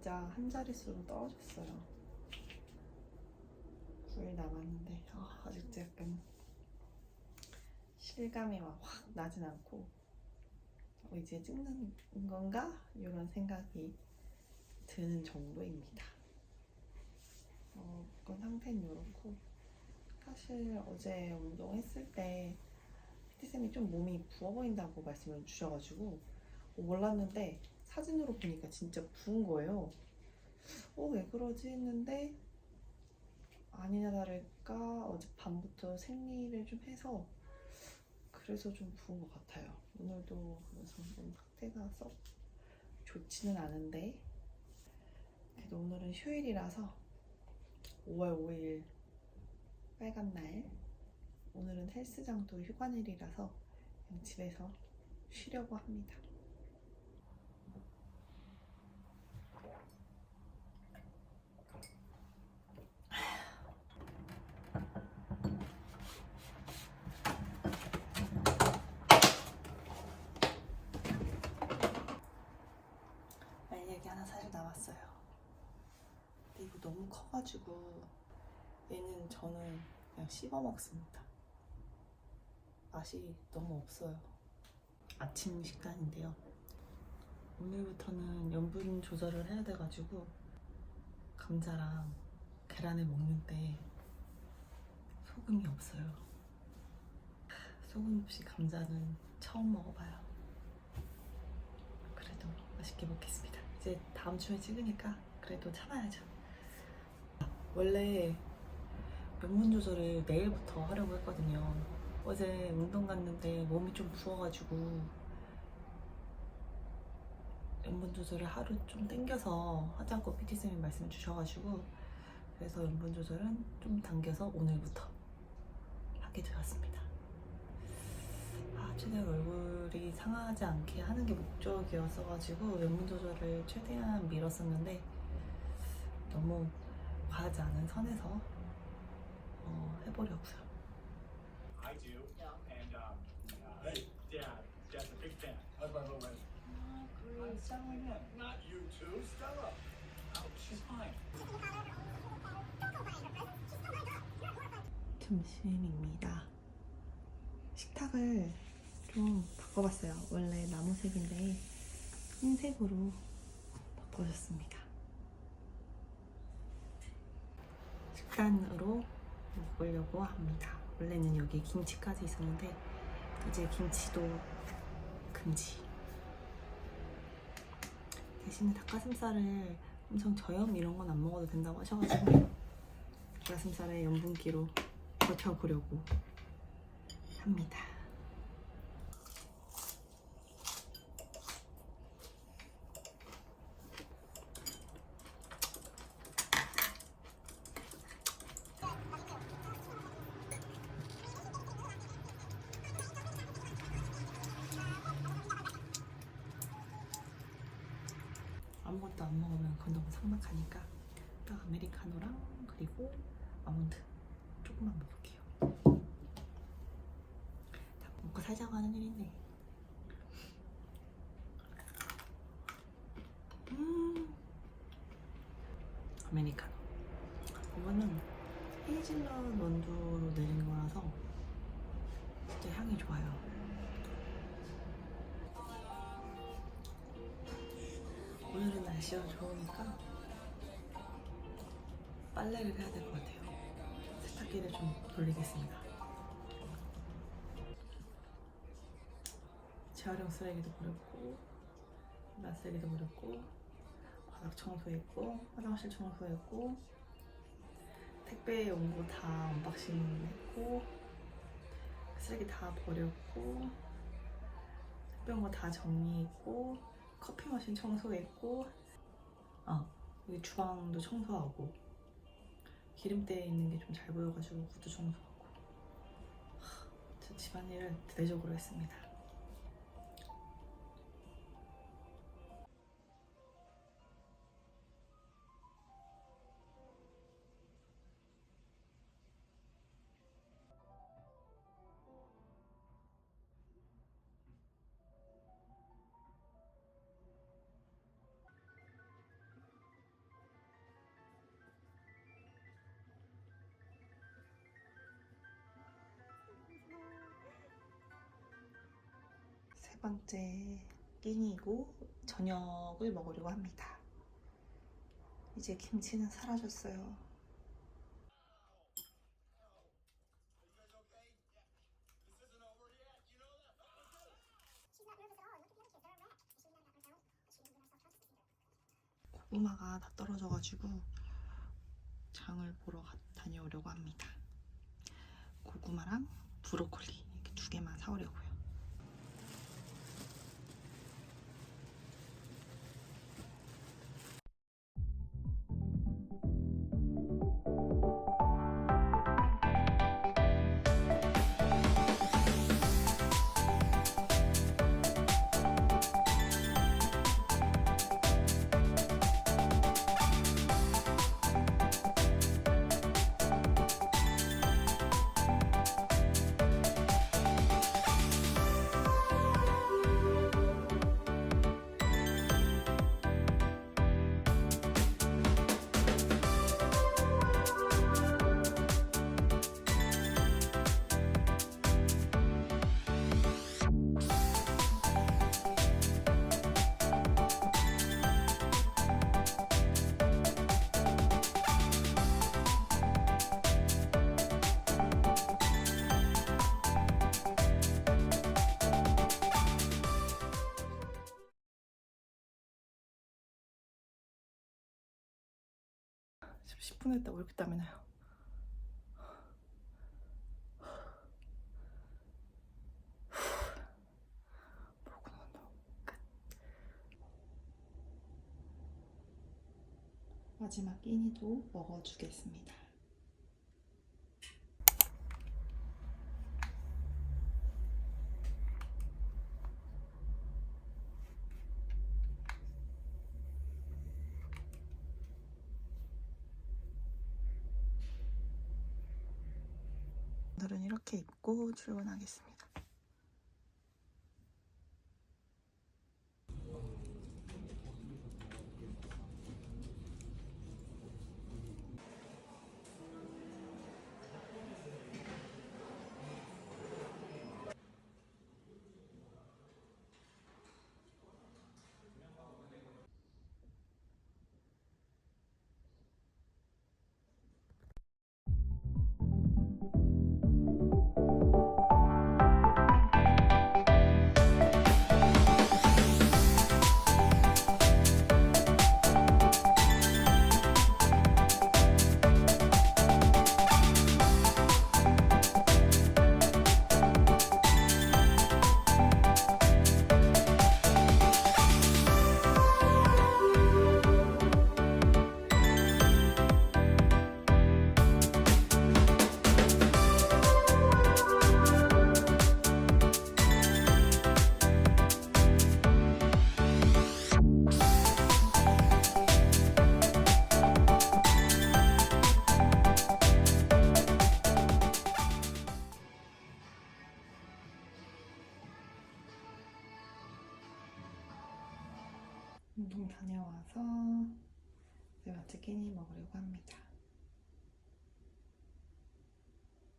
진짜 한 자릿수로 떨어졌어요. 9일 남았는데 아, 아직도 약간 실감이 막 확 나진 않고 어, 이제 찍는 건가? 이런 생각이 드는 정도입니다. 어, 건 상태는 이렇고 사실 어제 운동했을 때 PT쌤이 좀 몸이 부어 보인다고 말씀을 주셔가지고 어, 몰랐는데 사진으로 보니까 진짜 부은 거예요. 어, 왜 그러지 했는데 아니나 다를까 어제 밤부터 생리를 좀 해서 그래서 좀 부은 것 같아요. 오늘도 그래서 좀 상태가 썩 좋지는 않은데 그래도 오늘은 휴일이라서 5월 5일 빨간 날 오늘은 헬스장도 휴관일이라서 그냥 집에서 쉬려고 합니다. 알약이 하나 사실 나왔어요. 근데 이거 너무 커가지고 얘는 저는 그냥 씹어 먹습니다. 맛이 너무 없어요. 아침 식단인데요. 오늘부터는 염분 조절을 해야 돼가지고 감자랑 계란을 먹는데 소금이 없어요. 소금 없이 감자는 처음 먹어봐요. 그래도 맛있게 먹겠습니다. 이제 다음 주에 찍으니까 그래도 참아야죠. 원래 염분 조절을 내일부터 하려고 했거든요. 어제 운동 갔는데 몸이 좀 부어가지고 염분 조절을 하루 좀 땡겨서 하자고 PT쌤이 말씀 주셔가지고 그래서 염분 조절은 좀 당겨서 오늘부터 하게 되었습니다. 아, 최대한 얼굴이 상하지 않게 하는 게 목적이었어가지고 염분 조절을 최대한 밀었었는데 너무 과하지 않은 선에서 어, 해보려고요. I do. And um, uh, Dad, Dad's a big fan. How's my little man? I'm selling it. Not you two, Stella. Oh, she's fine. 점심입니다. 식탁을 좀 바꿔봤어요. 원래 나무색인데 흰색으로 바꿔줬습니다. 식단으로 먹으려고 합니다. 원래는 여기 김치까지 있었는데 이제 김치도 금지. 대신에 닭가슴살을 엄청 저염 이런 건 안 먹어도 된다고 하셔가지고 닭가슴살에 염분기로 버텨보려고 합니다. 아무것도 안 먹으면 그건 너무 삭막하니까 딱 아메리카노랑 그리고 아몬드 조금만 먹을게요. 다 먹고 살자고 하는 일인데. 음. 아메리카노. 이거는 헤이즐넛 원두로 내린 거라서 진짜 향이 좋아요. 날씨가 좋으니까 빨래를 해야 될 것 같아요. 세탁기를 좀 돌리겠습니다. 재활용 쓰레기도 버렸고, 나 쓰레기도 버렸고, 바닥 청소했고, 화장실 청소했고, 택배 온 거 다 언박싱 했고, 쓰레기 다 버렸고, 택배 온 거 다 정리했고, 커피 머신 청소했고, 아, 여기 주방도 청소하고, 기름때 있는 게 좀 잘 보여가지고 구두 청소하고 하, 저 집안일을 대대적으로 했습니다. 번째 끼니고 저녁을 먹으려고 합니다. 이제 김치는 사라졌어요. 고구마가 다 떨어져가지고 장을 보러 가- 다녀오려고 합니다. 고구마랑 브로콜리 이렇게 두 개만 사오려고요. 지금 10분 했다고 이렇게 땀이 나요. 마지막 끼니도 먹어주겠습니다. 오늘은 이렇게 입고 출근하겠습니다. 운동 다녀와서 네 번째 끼니 먹으려고 합니다.